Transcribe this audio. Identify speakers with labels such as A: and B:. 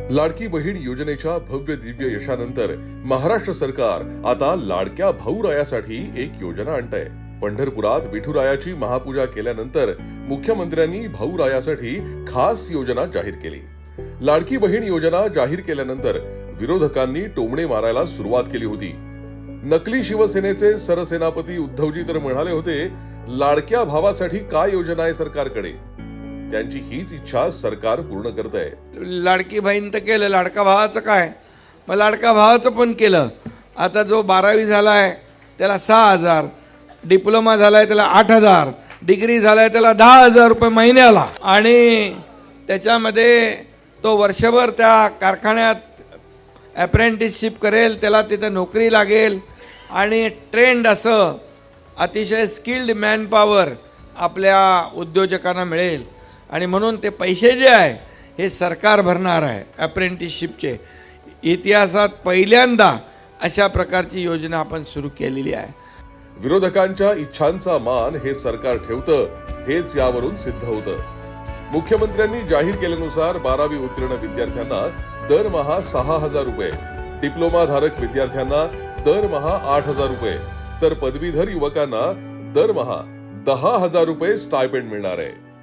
A: लाडकी बहीण योजनेच्या भव्य दिव्य यशानंतर महाराष्ट्र सरकार आता लाडक्या भाऊरायासाठी एक योजना आणतंय. पंढरपुरात विठुरायाची महापूजा केल्यानंतर मुख्यमंत्र्यांनी भाऊरायासाठी खास योजना जाहीर केली. लाडकी बहीण योजना जाहीर केल्यानंतर विरोधकांनी टोमणे मारायला सुरुवात केली होती. नकली शिवसेनेचे सरसेनापती उद्धवजी तर म्हणाले होते लाडक्या भावासाठी काय योजना आहे सरकारकडे? त्यांची हीच इच्छा सरकार पूर्ण करत आहे
B: लाडकी बहीण तर केलं लाडका भावाचं काय? मग लाडका भावाचं पण केलं. आता जो बारावी झाला आहे त्याला सहा हजार. डिप्लोमा झाला आहे त्याला आठ हजार. डिग्री झाला आहे त्याला दहा हजार रुपये महिन्याला. आणि त्याच्यामध्ये तो वर्षभर त्या कारखान्यात अप्रेंटिसशिप करेल त्याला तिथं नोकरी लागेल. आणि ट्रेंड असं अतिशय स्किल्ड मॅनपॉवर आपल्या उद्योजकांना मिळेल. आणि म्हणून ते पैसे जे आहे हे सरकार भरणार आहे अप्रेंटिसशिपचे इतिहासात पहिल्यांदा अशा प्रकारची योजना आपण सुरू केलेली आहे.
A: विरोधकांच्या इच्छांचा मान हे सरकार ठेवतं हेच यावरून सिद्ध होतं. मुख्यमंत्र्यांनी जाहीर केल्यानुसार बारावी उत्तीर्ण विद्यार्थ्यांना दरमहा सहा हजार रुपये डिप्लोमा धारक विद्यार्थ्यांना दरमहा आठ हजार रुपये तर पदवीधर युवकांना दरमहा दहा हजार रुपये स्टायपेंड मिळणार आहे.